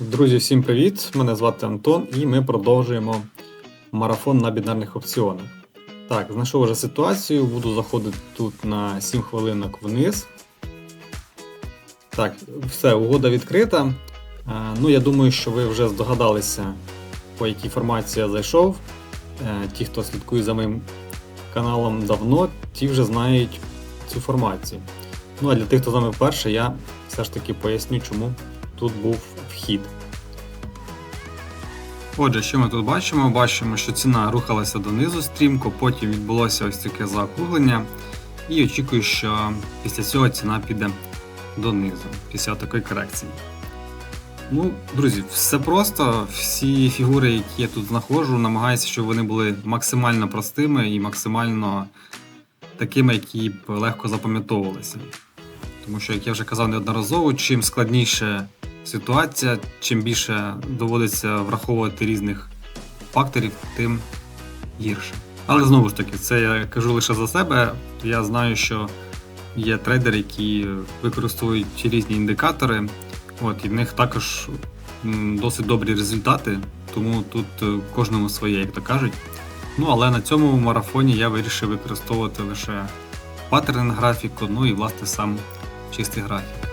Друзі, всім привіт! Мене звати Антон і ми продовжуємо марафон на бінарних опціонах. Так, знайшов вже ситуацію, буду заходити тут на 7 хвилинок вниз. Так, все, угода відкрита. Е, Ну, я думаю, що ви вже здогадалися, по якій формації я зайшов. Е, Ті, хто слідкує за моїм каналом давно, ті вже знають цю формацію. Ну а для тих, хто з нами вперше, я все ж таки поясню, чому тут був вхід. Отже, що ми тут бачимо? Бачимо, що ціна рухалася донизу стрімко, потім відбулося ось таке заокруглення. І очікую, що після цього ціна піде донизу, після такої корекції. Ну, друзі, все просто. Всі фігури, які я тут знаходжу, намагаюся, щоб вони були максимально простими і максимально такими, які б легко запам'ятовувалися. Тому що, як я вже казав неодноразово, чим складніша ситуація, чим більше доводиться враховувати різних факторів, тим гірше. Але знову ж таки, це я кажу лише за себе. Я знаю, що є трейдери, які використовують різні індикатори, от, і в них також досить добрі результати, тому тут е, кожному своє, як то кажуть. Ну, але на цьому марафоні я вирішив використовувати лише паттерн графіку, ну і власне сам чистий графік.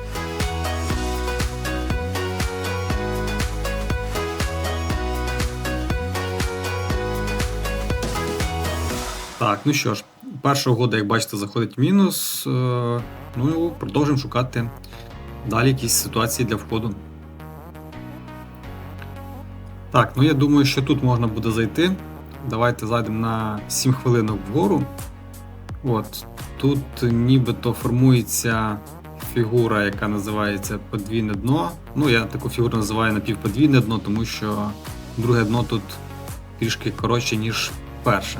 Так, ну що ж, перша угода, як бачите, заходить мінус. Е, Ну і продовжуємо шукати далі якісь ситуації для входу. Так, ну я думаю, що тут можна буде зайти. Давайте зайдемо на 7 хвилинок вгору. От, Тут нібито формується фігура, яка називається подвійне дно. Ну, я таку фігуру називаю напівподвійне дно, тому що друге дно тут трішки коротше, ніж перше.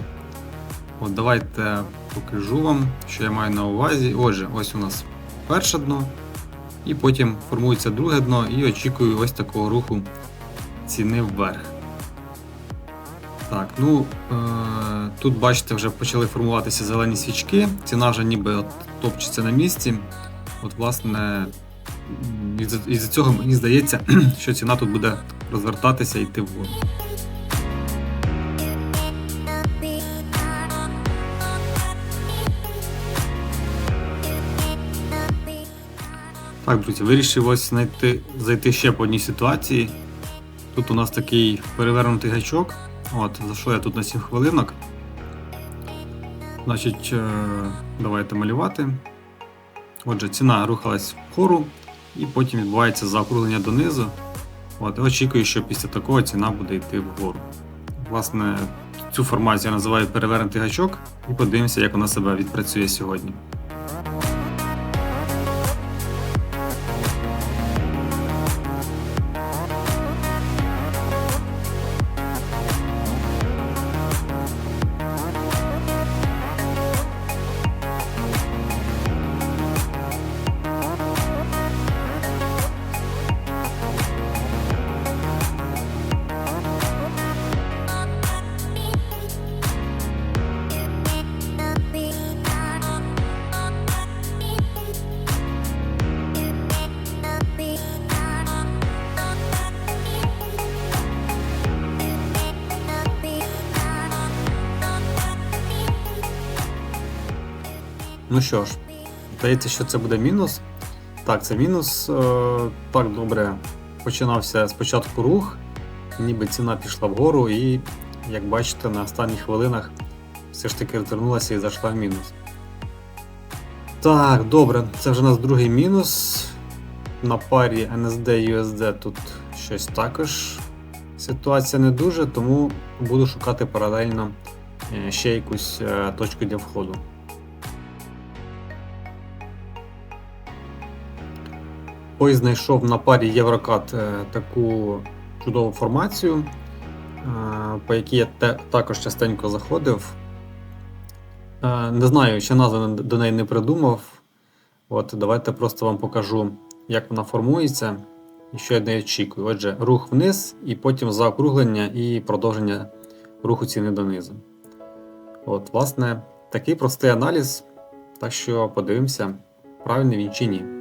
От Давайте покажу вам, що я маю на увазі. Отже, ось у нас перше дно, і потім формується друге дно, і очікую ось такого руху ціни вверх. Так, ну е- тут бачите, вже почали формуватися зелені свічки, ціна вже ніби от топчеться на місці. От, власне, із-за із цього мені здається, що ціна тут буде розвертатися і йти вгору. Так, друзі, вирішив ось знайти, зайти ще по одній ситуації. Тут у нас такий перевернутий гачок. От, за що я тут на 7 хвилинок. Значить, е, давайте малювати. Отже, ціна рухалась вгору і потім відбувається заокруглення донизу. От, очікую, що після такого ціна буде йти вгору. Власне, цю формацію я називаю перевернутий гачок і подивимося, як вона себе відпрацює сьогодні. Ну що ж, здається, що це буде мінус. Так, це мінус. Е, Так добре починався спочатку рух, ніби ціна пішла вгору, і, як бачите, на останніх хвилинах все ж таки розвернулася і зайшла в мінус. Так, добре, це вже у нас другий мінус. На парі NSD USD тут щось також ситуація не дуже, тому буду шукати паралельно е, ще якусь е, точку для входу. Ось знайшов на парі Єврокат е, таку чудову формацію, е, по якій я також частенько заходив. Е, Не знаю, ще назви до неї не придумав. От, Давайте просто вам покажу, як вона формується і що я неї очікую. Отже, рух вниз, і потім заокруглення і продовження руху ціни донизу. От, Власне, такий простий аналіз. Так що подивимося, правильний він чи ні.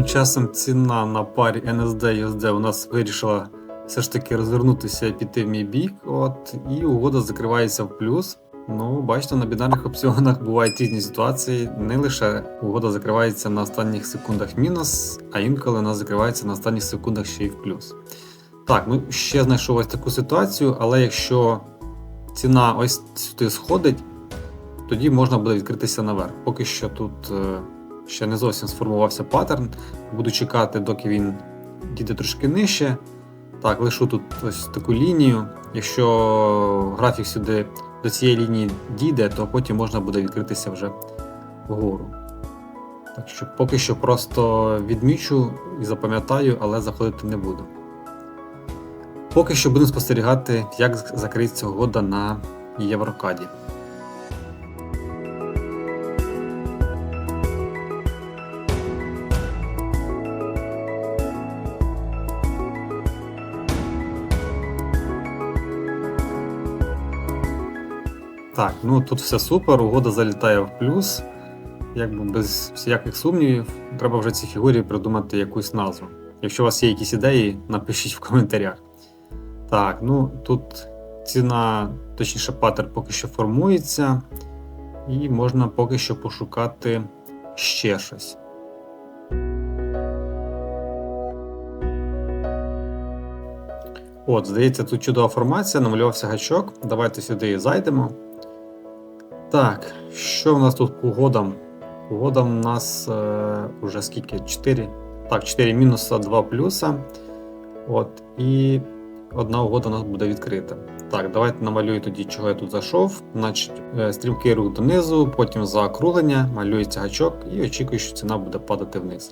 Тим часом ціна на парі NSD USD у нас вирішила все ж таки розвернутися і піти в мій бік. От, і угода закривається в плюс. Ну, бачите, на бінарних опціонах бувають різні ситуації. Не лише угода закривається на останніх секундах мінус, а інколи вона закривається на останніх секундах ще й в плюс. Так, ну ще знайшов ось таку ситуацію, але якщо ціна ось сюди сходить, тоді можна буде відкритися наверх. Поки що тут е, ще не зовсім сформувався паттерн. Буду чекати, доки він дійде трошки нижче. Так, лишу тут ось таку лінію. Якщо графік сюди до цієї лінії дійде, то потім можна буде відкритися вже вгору. Так що поки що просто відмічу і запам'ятаю, але заходити не буду. Поки що будемо спостерігати, як закриється угода на Єврокаді. Так, ну тут все супер, угода залітає в плюс. Якби без всяких сумнівів, треба вже цій фігурі придумати якусь назву. Якщо у вас є якісь ідеї, напишіть в коментарях. Так, ну тут ціна, точніше, патер поки що формується, і можна поки що пошукати ще щось. От, здається, тут чудова формація, намалювався гачок. Давайте сюди зайдемо. Так, що в нас тут по угодам? Угодам у нас е, уже скільки? 4. Так, 4 мінуса, 2 плюса. От, і одна угода у нас буде відкрита. Так, давайте намалюю тоді, чого я тут зайшов. Значить, е, стрімкий рух донизу, потім заокруглення, малюється гачок і очікую, що ціна буде падати вниз.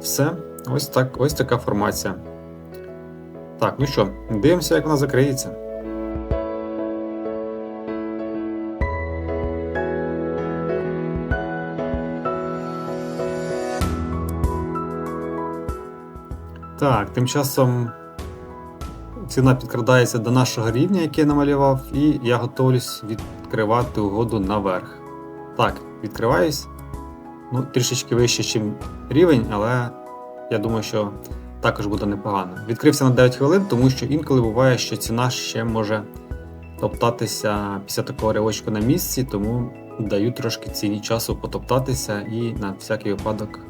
Все, ось так, ось така формація. Так, ну що, дивимося, як вона закриється. Так, тим часом ціна підкрадається до нашого рівня, який я намалював, і я готовлюсь відкривати угоду наверх. Так, відкриваюсь. Ну, трішечки вище, ніж рівень, але я думаю, що також буде непогано. Відкрився на 9 хвилин, тому що інколи буває, що ціна ще може топтатися після такого ривочку на місці, тому даю трошки ціні часу потоптатися і на всякий випадок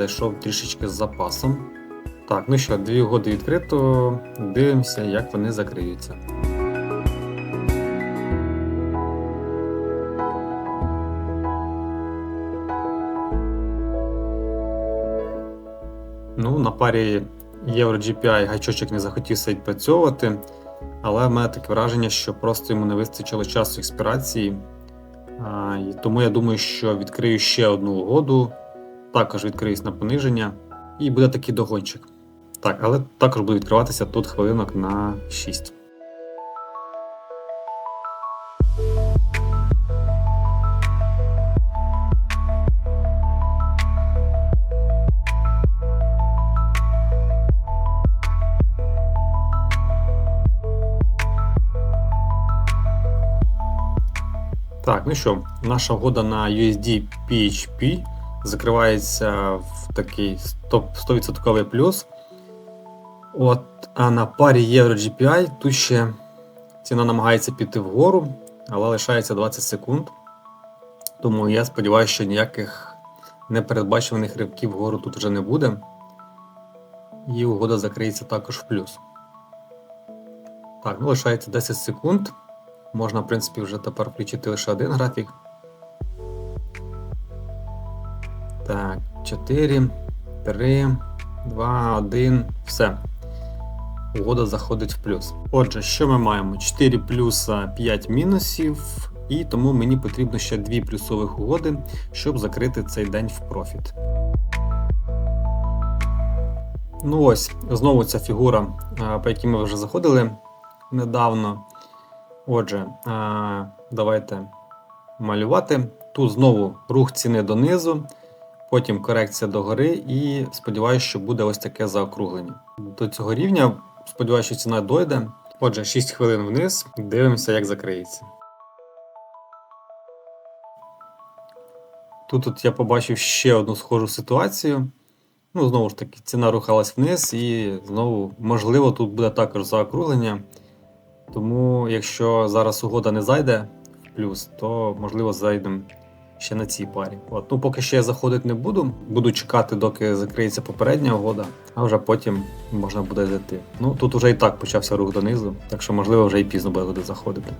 зайшов трішечки з запасом. Так, ну що, дві угоди відкрито, дивимося, як вони закриються. Ну, на парі Євро GPI гачочок не захотів себе відпрацьовувати, але в мене таке враження, що просто йому не вистачило часу експірації. Тому я думаю, що відкрию ще одну угоду, також відкриюсь на пониження, і буде такий догончик. Так, але також буде відкриватися тут хвилинок на 6. Так, ну що, наша угода на USD PHP закривається в такий 100% плюс. От, А на парі Євро GPI тут ще ціна намагається піти вгору, але лишається 20 секунд. Тому я сподіваюся, що ніяких непередбачуваних ривків вгору тут вже не буде. І угода закриється також в плюс. Так, ну лишається 10 секунд. Можна, в принципі, вже тепер включити лише один графік. 4, 3, 2, 1, все. Угода заходить в плюс. Отже, що ми маємо? 4 плюса 5 мінусів, і тому мені потрібно ще 2 плюсових угоди, щоб закрити цей день в профіт. Ну ось, знову ця фігура, по якій ми вже заходили недавно. Отже, давайте малювати. Тут знову рух ціни донизу, потім корекція догори, і сподіваюся, що буде ось таке заокруглення. До цього рівня, сподіваюся, що ціна дойде. Отже, 6 хвилин вниз, дивимося, як закриється. Тут от я побачив ще одну схожу ситуацію. Ну, знову ж таки, ціна рухалась вниз, і знову, можливо, тут буде також заокруглення. Тому, якщо зараз угода не зайде в плюс, то можливо зайдемо ще на цій парі. От. Ну, поки що я заходити не буду. Буду чекати, доки закриється попередня угода, а вже потім можна буде зайти. Ну тут вже і так почався рух донизу, так що можливо вже і пізно буде туди заходити.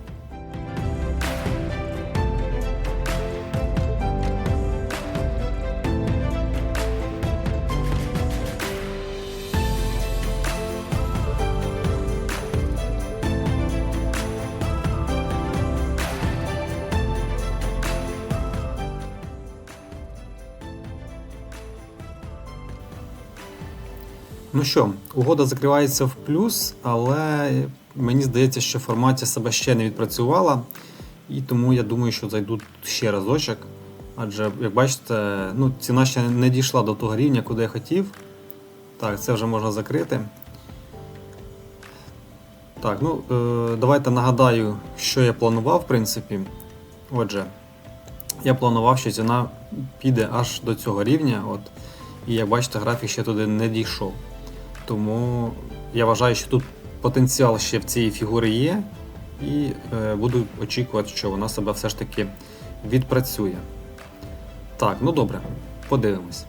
Ну що, угода закривається в плюс, але мені здається, що формація себе ще не відпрацювала, і тому я думаю, що зайдуть ще разочок. Адже, як бачите, ну, ціна ще не дійшла до того рівня, куди я хотів. Так, це вже можна закрити. Так, ну е, давайте нагадаю, що я планував, в принципі. Отже, я планував, що ціна піде аж до цього рівня. От, і як бачите, графік ще туди не дійшов. Тому я вважаю, що тут потенціал ще в цієї фігури є, і е, буду очікувати, що вона себе все ж таки відпрацює. Так, ну добре, подивимось.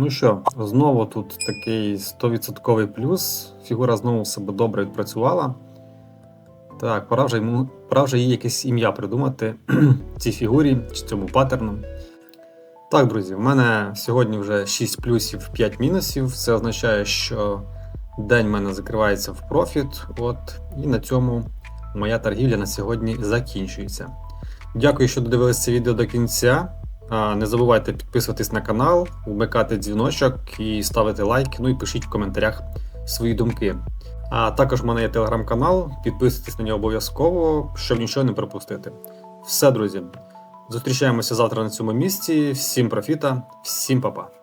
Ну що, знову тут такий 100% плюс. Фігура знову себе добре відпрацювала. Так, пора вже йому пора вже їй якесь ім'я придумати цій фігурі чи цьому паттерну. Так, друзі, в мене сьогодні вже 6 плюсів, 5 мінусів. Це означає, що день в мене закривається в профіт. От, І на цьому моя торгівля на сьогодні закінчується. Дякую, що додивилися це відео до кінця. Не забувайте підписуватись на канал, вмикати дзвіночок і ставити лайк, ну і пишіть в коментарях свої думки. А також в мене є телеграм-канал, підписуйтесь на нього обов'язково, щоб нічого не пропустити. Все, друзі. Зустрічаємося завтра на цьому місці. Всім профіта, всім па-па.